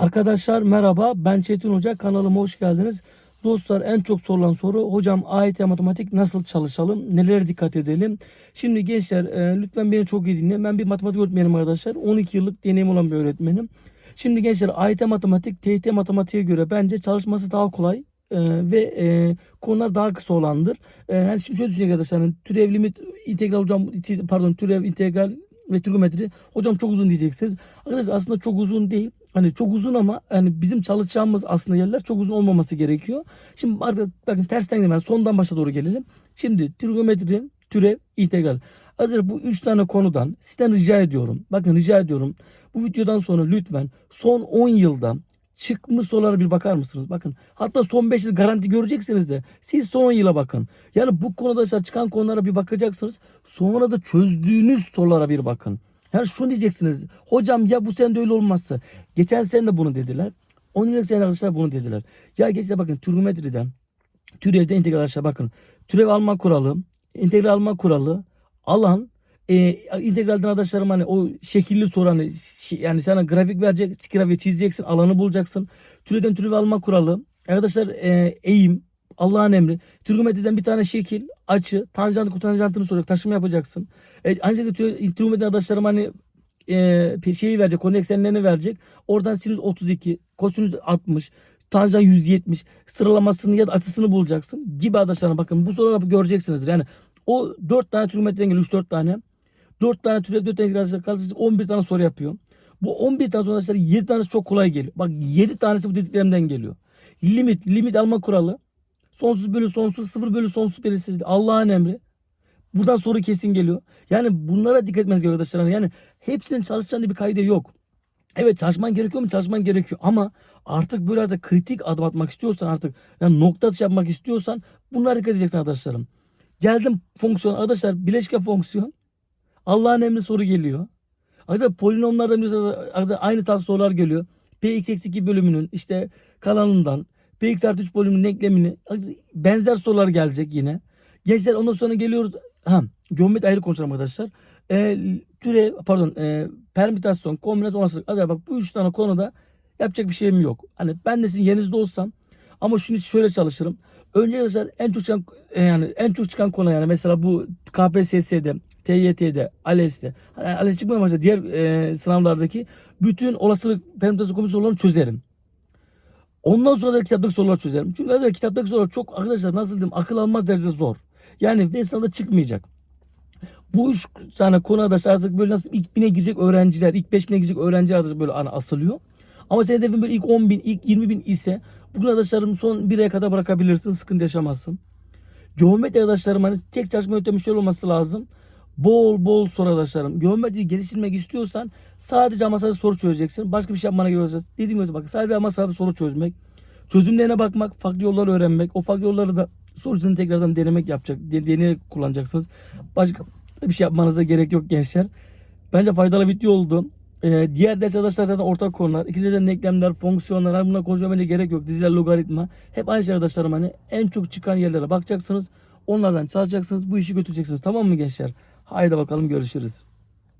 Arkadaşlar merhaba ben Çetin Hoca kanalıma hoş geldiniz. Dostlar en çok sorulan soru hocam AYT matematik nasıl çalışalım nelere dikkat edelim. Şimdi gençler e, lütfen beni çok iyi dinleyin ben bir matematik öğretmenim arkadaşlar 12 yıllık deneyim olan bir öğretmenim. Şimdi gençler AYT matematik TYT matematiğe göre bence çalışması daha kolay. e, ve e, konular daha kısa olandır. E, yani şimdi şöyle düşünün arkadaşlar hani türev limit integral hocam pardon türev integral ve trigonometri hocam çok uzun diyeceksiniz. Arkadaşlar aslında çok uzun değil. Hani çok uzun ama hani bizim çalışacağımız aslında yerler çok uzun olmaması gerekiyor. Şimdi artık bakın tersten gidelim. Yani sondan başa doğru gelelim. Şimdi trigonometri, türev, integral. Arkadaşlar bu üç tane konudan sizden rica ediyorum. Bakın rica ediyorum. Bu videodan sonra lütfen son 10 yılda çıkmış sorulara bir bakar mısınız? Bakın hatta son 5 yıl garanti göreceksiniz de siz son 10 yıla bakın. Yani bu konuda çıkan konulara bir bakacaksınız. Sonra da çözdüğünüz sorulara bir bakın. Yani şunu diyeceksiniz. Hocam ya bu sene de öyle olmazsa. Geçen sene de bunu dediler. 10 yıllık sene arkadaşlar bunu dediler. Ya geçen bakın trigonometriden türevde integral arkadaşlar bakın. Türev alma kuralı, integral alma kuralı, alan, e, integralden arkadaşlarım hani o şekilli soru şi- yani sana grafik verecek, grafiği çizeceksin, alanı bulacaksın. Türevden türev alma kuralı, arkadaşlar e, eğim, Allah'ın emri. Trigonometriden bir tane şekil, açı, tanjantı, kotanjantını soracak, taşıma yapacaksın. E, ancak trigonometriden arkadaşlarım hani e, şeyi verecek, konu eksenlerini verecek. Oradan sinüs 32, kosinüs 60, tanjant 170 sıralamasını ya da açısını bulacaksın gibi arkadaşlar bakın bu soruları göreceksiniz. Yani o 4 tane trigonometriden geliyor 3-4 tane. 4 tane türev 4 tane arkadaşlar karşılıklı 11 tane soru yapıyor. Bu 11 tane soru arkadaşlar 7 tanesi çok kolay geliyor. Bak 7 tanesi bu dediklerimden geliyor. Limit, limit alma kuralı. Sonsuz bölü sonsuz, sıfır bölü sonsuz belirsizlik. Allah'ın emri. Buradan soru kesin geliyor. Yani bunlara dikkat etmeniz gerekiyor arkadaşlar. Yani hepsinin çalışacağın bir kaydı yok. Evet çalışman gerekiyor mu? Çalışman gerekiyor. Ama artık böyle artık kritik adım atmak istiyorsan artık yani nokta atışı yapmak istiyorsan bunlara dikkat edeceksin arkadaşlarım. Geldim fonksiyon. Arkadaşlar bileşke fonksiyon. Allah'ın emri soru geliyor. Arkadaşlar polinomlardan aynı tarz sorular geliyor. Px eksi 2 bölümünün işte kalanından Px artı 3 bölümünün denklemini benzer sorular gelecek yine. Gençler ondan sonra geliyoruz. Ha, geometri ayrı konuşalım arkadaşlar. E, türev pardon e, permütasyon, kombinasyon, olasılık. Arkadaşlar bak bu üç tane konuda yapacak bir şeyim yok. Hani ben de sizin yerinizde olsam ama şunu şöyle çalışırım. Önce arkadaşlar en çok çıkan e, yani en çok çıkan konu yani mesela bu KPSS'de, TYT'de, ALES'te, hani ALES çıkmayan başta diğer e, sınavlardaki bütün olasılık permütasyon kombinasyon sorularını çözerim. Ondan sonra da kitaptaki sorular çözerim. Çünkü arkadaşlar kitaptaki sorular çok arkadaşlar nasıl diyeyim akıl almaz derecede zor. Yani ve sınavda çıkmayacak. Bu üç tane konu arkadaşlar artık böyle nasıl ilk bine girecek öğrenciler, ilk beş bine girecek öğrenciler artık böyle ana asılıyor. Ama senin hedefin böyle ilk 10 bin, ilk 20 bin ise bugün arkadaşlarım son bir aya kadar bırakabilirsin, sıkıntı yaşamazsın. Geometri arkadaşlarım hani tek çalışma yöntemi şöyle olması lazım. Bol bol soru arkadaşlarım. Geometriyi geliştirmek istiyorsan sadece ama soru çözeceksin. Başka bir şey yapmana gerek yok. Dediğim gibi bak sadece ama sadece soru çözmek. Çözümlerine bakmak, farklı yolları öğrenmek. O farklı yolları da sorusunu tekrardan denemek yapacak. de- Deneyerek kullanacaksınız. Başka bir şey yapmanıza gerek yok gençler. Bence faydalı video oldu. Ee, diğer ders arkadaşlar zaten ortak konular. İkide de denklemler, fonksiyonlar. Hani bunlar konuşmaya gerek yok. Diziler, logaritma. Hep aynı şey arkadaşlarım hani. En çok çıkan yerlere bakacaksınız. Onlardan çalışacaksınız. Bu işi götüreceksiniz. Tamam mı gençler? Haydi bakalım görüşürüz.